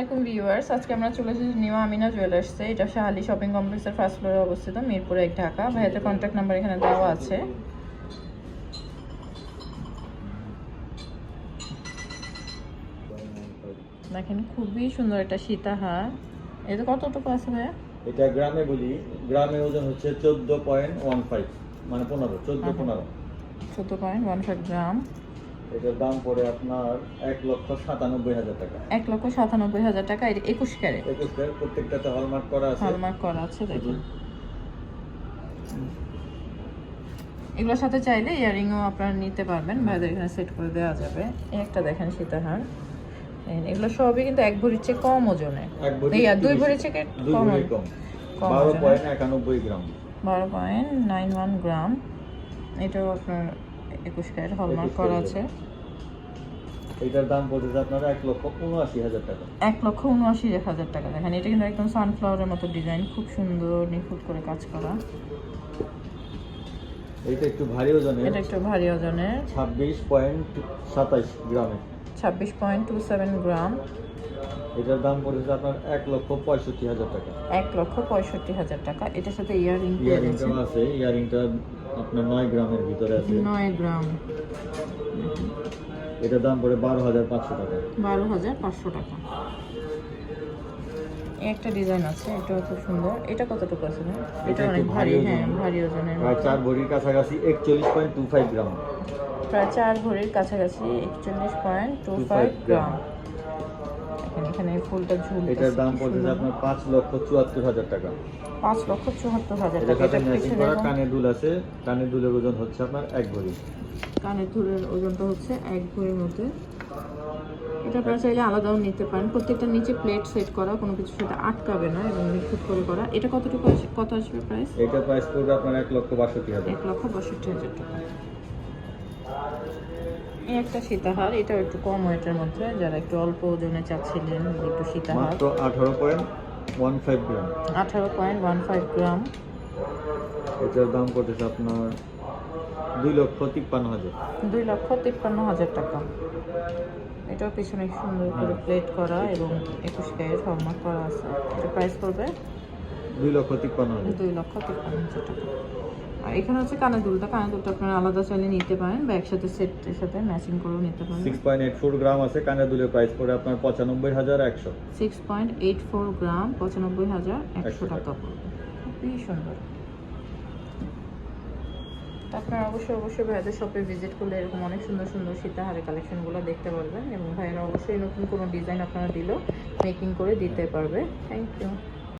আলাইকুম ভিউয়ার্স। আজকে আমরা চলে এসেছি নিউ আমিনা জুয়েলার্সে এটা শাহালি শপিং কমপ্লেক্সের ফার্স্ট ফ্লোরে অবস্থিত মিরপুরে এক ঢাকা। ভাইয়াদের কন্ট্যাক্ট নাম্বার এখানে দেওয়া আছে। দেখেন খুবই সুন্দর একটা সীতাহার। এটা কতটুকু আছে ভাইয়া? এটা গ্রামে বলি গ্রামে ওজন হচ্ছে চোদ্দ পয়েন্ট ওয়ান ফাইভ মানে পনেরো চোদ্দ। পনেরো। চোদ্দ পয়েন্ট ওয়ান ফাইভ গ্রাম। এটার দাম পড়ে আপনার এক লক্ষ সাতানব্বই হাজার টাকা। এক লক্ষ সাতানব্বই হাজার টাকা এটা একুশ ক্যারেট। একুশ টাকা প্রত্যেকটাতে হলমার্ক করা আছে। হলমার্ক করা আছে দেখুন। এগুলোর সাথে চাইলে ইয়ারিংও আপনারা নিতে পারবেন ভাইদের এখানে সেট করে দেওয়া যাবে। একটা দেখেন সীতাহার। এগুলো সবই কিন্তু এক ভরির চেয়ে কম ওজনে দুই ভরির চেয়ে দুই কম বারো পয়েন্ট নাইন ওয়ান গ্রাম। এটাও আপনার একুশ ক্যারেট হলমার্ক করা আছে। এটার দাম পড়েছে আপনার এক লক্ষ উনআশি হাজার টাকা। এক লক্ষ উনআশি হাজার টাকা দেখেন এটা কিন্তু একদম সানফ্লাওয়ারের মতো ডিজাইন খুব সুন্দর নিখুঁত করে কাজ করা। এটা একটু ভারী ওজনের। এটা একটু ভারী ওজনের। ছাব্বিশ পয়েন্ট সাতাইশ গ্রামে। ছাব্বিশ পয়েন্ট টু সেভেন গ্রাম। এটার দাম পড়েছে আপনার এক লক্ষ পঁয়ষট্টি হাজার টাকা। এক লক্ষ পঁয়ষট্টি হাজার টাকা। এটার সাথে ইয়ারিং ইয়ারিংটাও আছে ইয়ারিংটা আপনার নয় গ্রামের ভিতরে আছে। নয় গ্রাম। এটার দাম পড়ে বারো হাজার পাঁচশো টাকা। বারো হাজার পাঁচশো টাকা। একটা ডিজাইন আছে এটাও খুব সুন্দর। এটা কতটুকু আছে ভাই? এটা এটা অনেক ভারী হ্যাঁ ভারী ওজনের চার ভরির কাছাকাছি একচল্লিশ পয়েন্ট টু ফাইভ গ্রাম। প্রায় চার ভরির কাছাকাছি একচল্লিশ পয়েন্ট টু ফাইভ গ্রাম। এখানে ফুলটা ঝুল এটার দাম পড়েছে আপনার পাঁচ লক্ষ চুয়াত্তর হাজার টাকা। পাঁচ লক্ষ চুয়াত্তর হাজার টাকা। এটা ম্যাচিং করা কানের দুল আছে। কানের দুলের ওজন হচ্ছে আপনার এক ভরি। কানের দুলের ওজনটা হচ্ছে এক ভরির মধ্যে। এটা আপনারা চাইলে আলাদাও নিতে পারেন। প্রত্যেকটা নিচে প্লেট সেট করা কোনো কিছু সেটা আটকাবে না এবং নিখুঁত করে করা। এটা কতটুকু কত আসবে প্রাইস এটা প্রাইস পড়বে আপনার এক লক্ষ বাষট্টি হাজার। এক লক্ষ বাষট্টি হাজার টাকা। এই একটা সীতাহার এটাও একটু কম ওয়েটের মধ্যে যারা একটু অল্প ওজনে চাচ্ছিলেন একটু সীতাহার। মাত্র আঠারো পয়েন্ট ওয়ান ফাইভ গ্রাম আঠারো পয়েন্ট ওয়ান ফাইভ গ্রাম এটার দাম পড়েছে আপনার দুই লক্ষ তিপ্পান্ন হাজার। দুই লক্ষ তিপ্পান্ন হাজার টাকা। এটাও পিছনে সুন্দর করে প্লেট করা এবং একুশ ক্যারেট হলমার্ক করা আছে। এটা প্রাইস পড়বে দুই লক্ষ তিপ্পান্ন হাজার। দুই লক্ষ তিপ্পান্ন হাজার টাকা। আর এখানে হচ্ছে কানের দুলটা। কানের দুলটা আপনারা আলাদা চাইলে নিতে পারেন বা একসাথে সেটের সাথে ম্যাচিং করেও নিতে পারেন। Six point eight four gram আছে কানের দুলের প্রাইস পড়ে আপনার পঁচানব্বই হাজার একশো। Six point eight four gram পঁচানব্বই হাজার একশো টাকা। পড়বে। খুবই সুন্দর। আপনারা অবশ্যই অবশ্যই ভাইয়াদের শপে ভিজিট করলে এরকম অনেক সুন্দর সুন্দর সীতাহারের কালেকশনগুলো দেখতে পারবেন এবং ভাইয়েরা অবশ্যই নতুন কোনো ডিজাইন আপনারা দিলেও মেকিং করে দিতে পারবে। Thank you